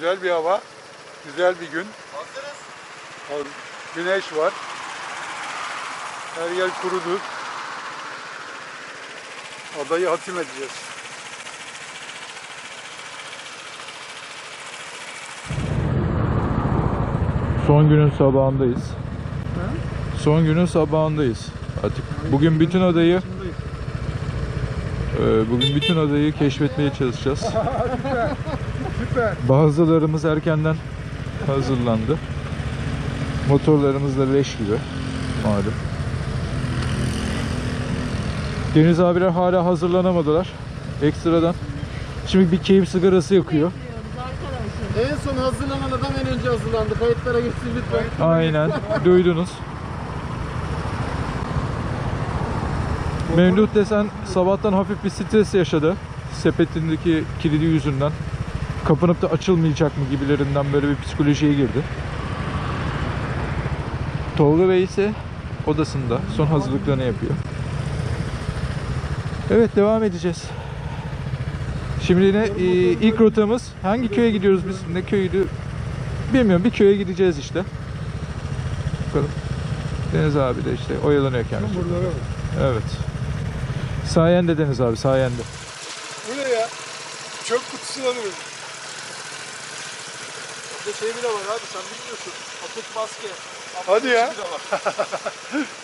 Güzel bir hava. Güzel bir gün. Hazırız. Güneş var. Her yer kurudu. Adayı hatim edeceğiz. Son günün sabahındayız. Son günün sabahındayız. Artık bugün bütün adayı e, bugün bütün adayı keşfetmeye çalışacağız. Süper. Bazılarımız erkenden hazırlandı. Motorlarımız da leş gibi malum. Deniz abiler hala hazırlanamadılar. Ekstradan. Şimdi bir keyif sigarası yakıyor. En son hazırlanan adam en önce hazırlandı. Kayıtlara geçsin lütfen. Aynen. Duydunuz. Memduh desen sabahtan hafif bir stres yaşadı. Sepetindeki kilidi yüzünden. Kapanıp da açılmayacak mı gibilerinden böyle bir psikolojiye girdi. Tolga Bey ise odasında son hazırlıklarını yapıyor. Evet devam edeceğiz. Şimdi ne e, ilk rotamız hangi köye gidiyoruz biz? Ne köyüydü? Bilmiyorum bir köye gideceğiz işte. Bakalım. Deniz abi de işte oyalanıyor kendisi. Evet. Sayende Deniz abi sayende. Bu ne ya? Çöp kutusu alıyoruz. Şey bile var abi sen bilmiyorsun. Atık maske. Hadi ya.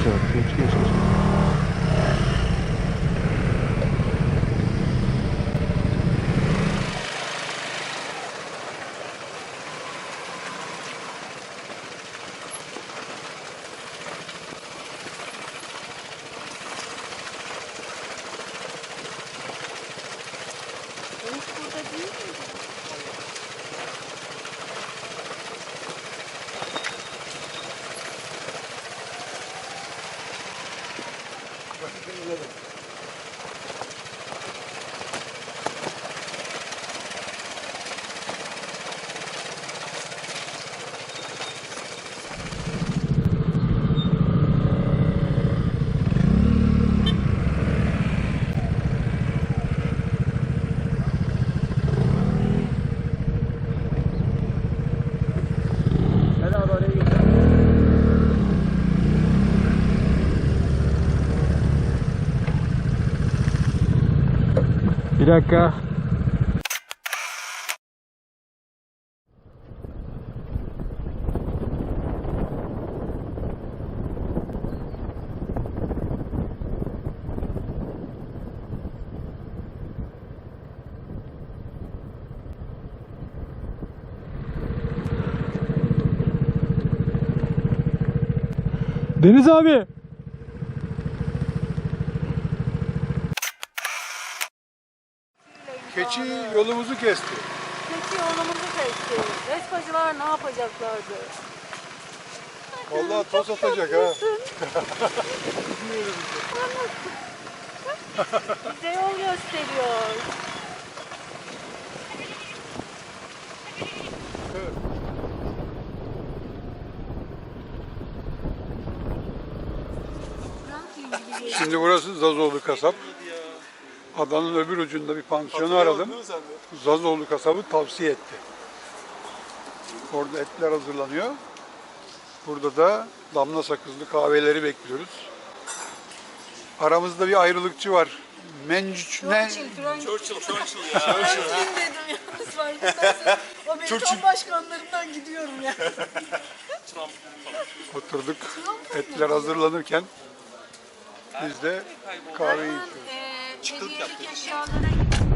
Sure, sure, sure, sure. Dakika. Deniz abi. Keçi yolumuzu kesti. Peki yolumuzu kesti. Vespacılar ne yapacaklardı? Vallahi toz atacak ha. Bize yol gösteriyor. Şimdi burası Zazoğlu kasap. Adanın öbür ucunda bir pansiyonu aradım. Zazoğlu kasabı tavsiye etti. Orada etler hazırlanıyor. Burada da damla sakızlı kahveleri bekliyoruz. Aramızda bir ayrılıkçı var. Mencüç ne? Churchill, Churchill ya. Franklin dedim yalnız farkındaysan. O Amerikan başkanlarından gidiyorum ya. Oturduk. Etler hazırlanırken biz de kahve içiyoruz çıkılık yaptı.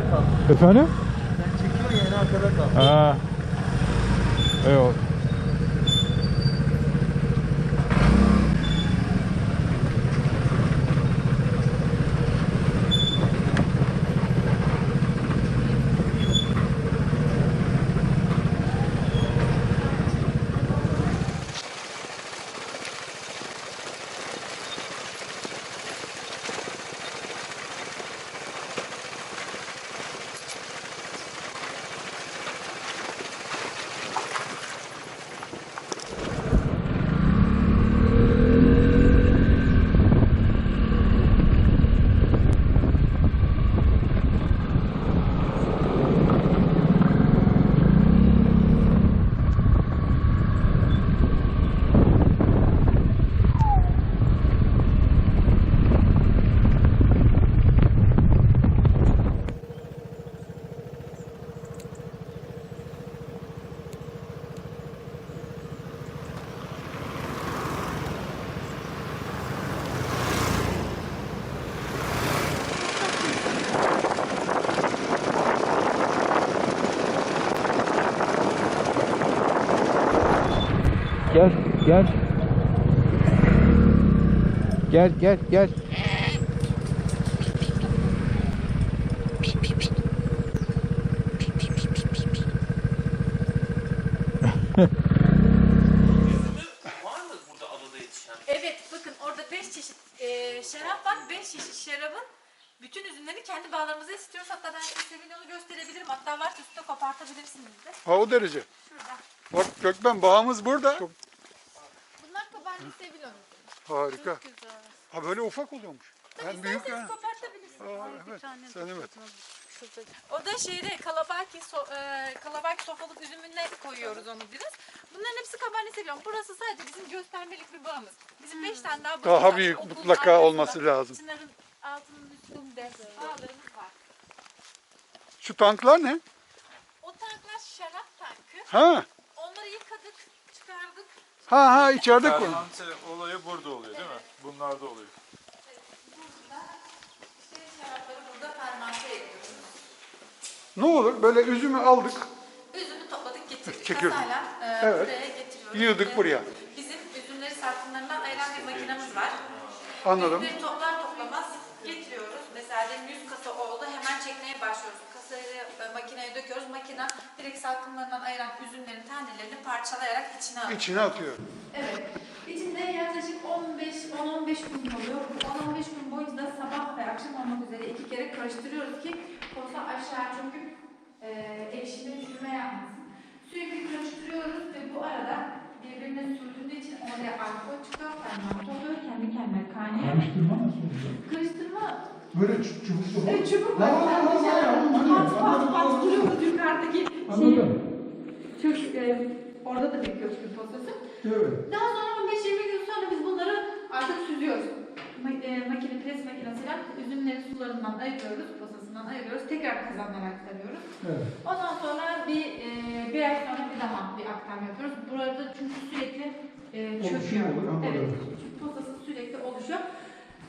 Eşyalara Efendim? Sen çekiyorsun yani arkada kal. Ha. Eyvallah. Gel, gel. Gel, gel? Evet bakın orada 5 çeşit e, şarap var. 5 çeşit şarabın bütün üzümlerini kendi bağlarımıza istiyoruz. Hatta ben size gösterebilirim. Hatta varsa üstüne kopartabilirsiniz de. Ha o derece. Şurada. Bak Gökmen bağımız burada. Çok. Harika. Çok güzel. Ha böyle ufak oluyormuş. Ben büyük İsterseniz ya. kopartabilirsiniz. Aa, evet. tane Sen evet. O da şeyde kalabaki, so, e, kalabaki sofralık üzümüne koyuyoruz onu biraz. Bunların hepsi Cabernet Sauvignon. Burası sadece bizim göstermelik bir bağımız. Bizim 5 tane daha bağımız Daha var. büyük Okulun mutlaka arkasında, olması lazım. Çınarın altının üstünde bağlarımız var. Şu tanklar ne? O tanklar şarap tankı. Ha. Onları yıkadık, çıkardık. Ha ha içeride koy. Fermante olayı burada oluyor değil mi? Bunlarda oluyor. Ne olur böyle üzümü aldık. Üzümü topladık getirdik. Çekirdek. Kasayla e, Evet. buraya getiriyoruz. Yığdık buraya. Bizim üzümleri salkımlarından ayıran bir makinamız var. Anladım. Üzümleri toplar Makine direkt salkımlarından ayıran üzümlerin tanelerini parçalayarak içine alıyor. İçine atıyor. Evet. İçinde yaklaşık 15 10-15 gün oluyor. Bu 10-15 gün boyunca da sabah ve akşam olmak üzere iki kere karıştırıyoruz ki posa aşağı çünkü e, ekşime çürüme yapmasın. Sürekli karıştırıyoruz ve bu arada birbirine sürdüğü için oraya alkol çıkıyor, fermente oluyor, kendi kendine kaynıyor. Karıştırma nasıl olacak? Karıştırma, Böyle çu- çubuklu mu? evet çubuk var. anladım, pas anladım. vuruyoruz yukarıdaki şeyi. Anladım. Çok, e, orada da bir köşkün posası. Evet. Daha sonra 15-20 gün sonra biz bunları artık süzüyoruz. Ma- e, makine, pres makinesiyle üzümleri sularından ayırıyoruz, posasından ayırıyoruz. Tekrar kazanlara aktarıyoruz. Evet. Ondan sonra bir, e, bir ay sonra bir daha bir aktarma yapıyoruz. Burada çünkü sürekli e, çöküyor. olur. Evet, çünkü posası sürekli oluşuyor.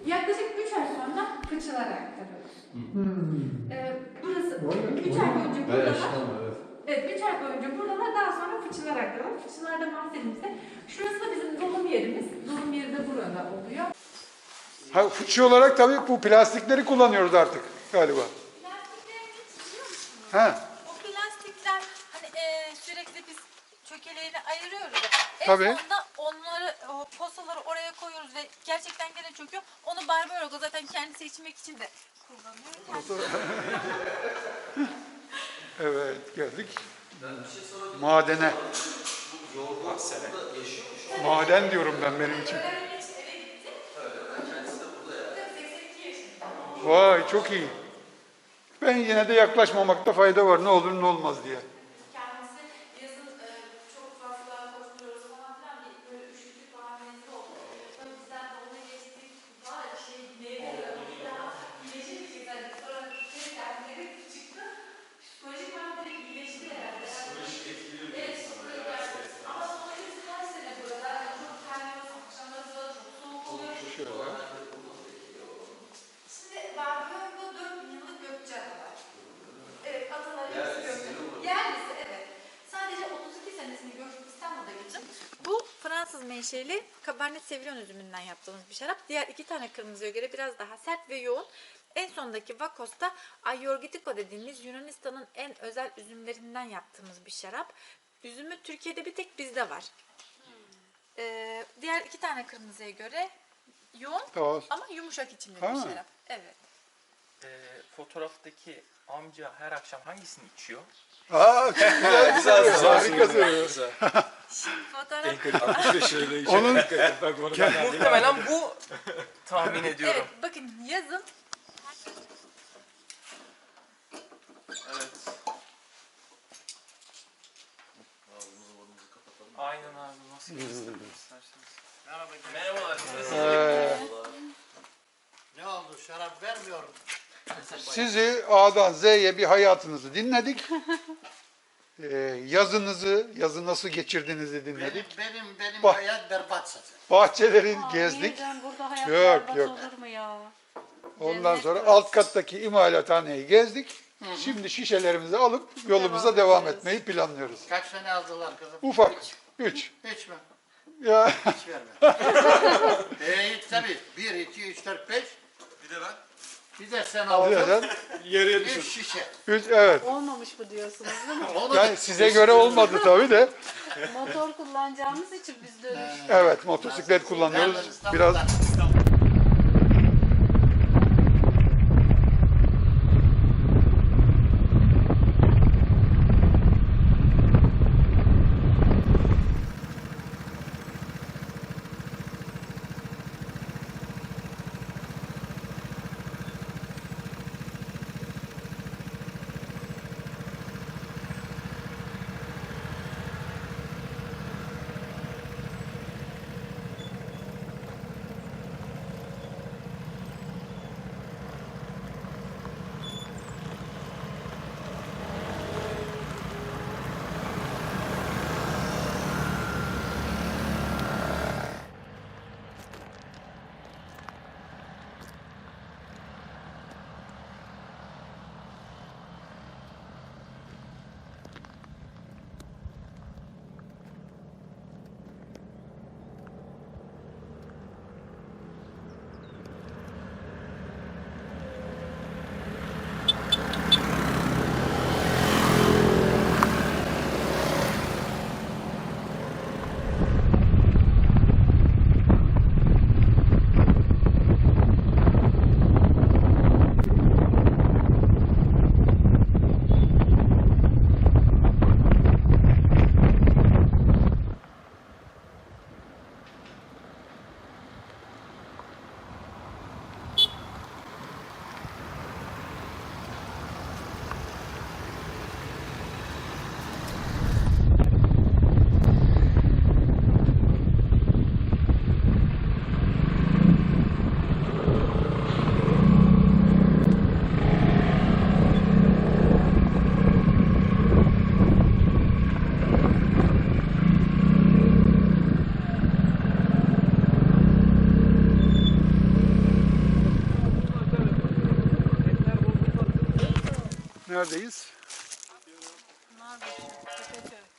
Yaklaşık 3 ay sonra fıçılara aktarıyoruz. Hmm. E, burası Vay be, 3 vay ay boyunca burada var. Evet, 3 ay boyunca burada var. Daha sonra fıçılar aktarıyoruz. Fıçılarda bahsettiğimizde şurası da bizim dolum yerimiz. Dolum yeri de burada oluyor. Ha, fıçı olarak tabii bu plastikleri kullanıyoruz artık galiba. Plastikleri biliyor musunuz? Ha, O plastikler hani e, sürekli biz çökeleğini ayırıyoruz. En Tabii. sonunda onları, o posaları oraya koyuyoruz ve gerçekten gene çöküyor. Onu Barbaroga zaten kendisi içmek için de kullanıyor. Kendisi evet geldik. Madene. Maden diyorum ben benim için. Vay çok iyi. Ben yine de yaklaşmamakta fayda var. Ne olur ne olmaz diye. kendisi yazın e, çok fazla koşturuyoruz falan filan bir böyle üşütük falan mezun oldu. Sonra bizden de ona geçtik. Var ya şey neydi? Bir daha iyileşir bir şey. Yani sonra bir dertleri çıktı. Psikolojik ben direkt iyileşti herhalde. Psikolojik etkiliyor. Evet psikolojik dertleri. Ama sonra biz her sene burada yani çok terliyoruz. Akşamları da çok soğuk oluyor. Şimdi Barbaroga 4000 yıllık Gökçeada var. Evet, ataları hepsi Gökçeada. Yerlisi, evet. Sadece 32 senesini göçtüm İstanbul'da geçtim. Bu Fransız menşeli Cabernet Sauvignon üzümünden yaptığımız bir şarap. Diğer iki tane kırmızıya göre biraz daha sert ve yoğun. En sondaki Vakos'ta Ayurgitiko dediğimiz Yunanistan'ın en özel üzümlerinden yaptığımız bir şarap. Üzümü Türkiye'de bir tek bizde var. Ee, diğer iki tane kırmızıya göre yoğun Tamam. ama yumuşak içimli Ha. bir şarap. Evet. Ee, fotoğraftaki amca her akşam hangisini içiyor? Aa, çok güzel. güzel, Harika söylüyor. Fotoğraf. Onun Muhtemelen bu tahmin ediyorum. Evet, bakın yazın Evet. Aynen abi nasıl isterseniz. Merhabalar. Ee, Ne oldu şarap vermiyor. sizi A'dan Z'ye bir hayatınızı dinledik. Ee, yazınızı, yazı nasıl geçirdiğinizi dinledik. benim benim Bak. hayat berbat zaten. Bahçeleri gezdik. Burada hayat Yok, yok. olur mu ya? Ondan sonra alt kattaki imalathaneyi gezdik. Şimdi şişelerimizi alıp yolumuza devam etmeyi planlıyoruz. Kaç tane aldılar kızım? Ufak. Üç. Hiç mi? Ya Hiç verme. Eee tabii. Bir, iki, üç, dört, beş. Bir de ben. Bir de sen aldın. zaten Üç şişe. üç, evet. Olmamış bu diyorsunuz değil mi? Onu Yani size göre olmadı tabii de. Motor kullanacağımız için biz dönüş. Evet motosiklet kullanıyoruz. Biraz neredeyiz?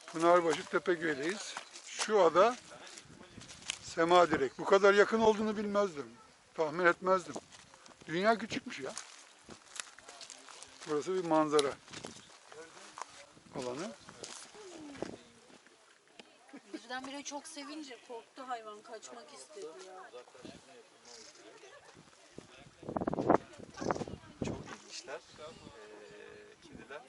Pınarbaşı Tepeköy'deyiz. Şu ada Semadirek. Bu kadar yakın olduğunu bilmezdim. Tahmin etmezdim. Dünya küçükmüş ya. Burası bir manzara alanı. Birdenbire çok sevince korktu hayvan kaçmak istedi ya. Çok ilginçler. Ee, kediler.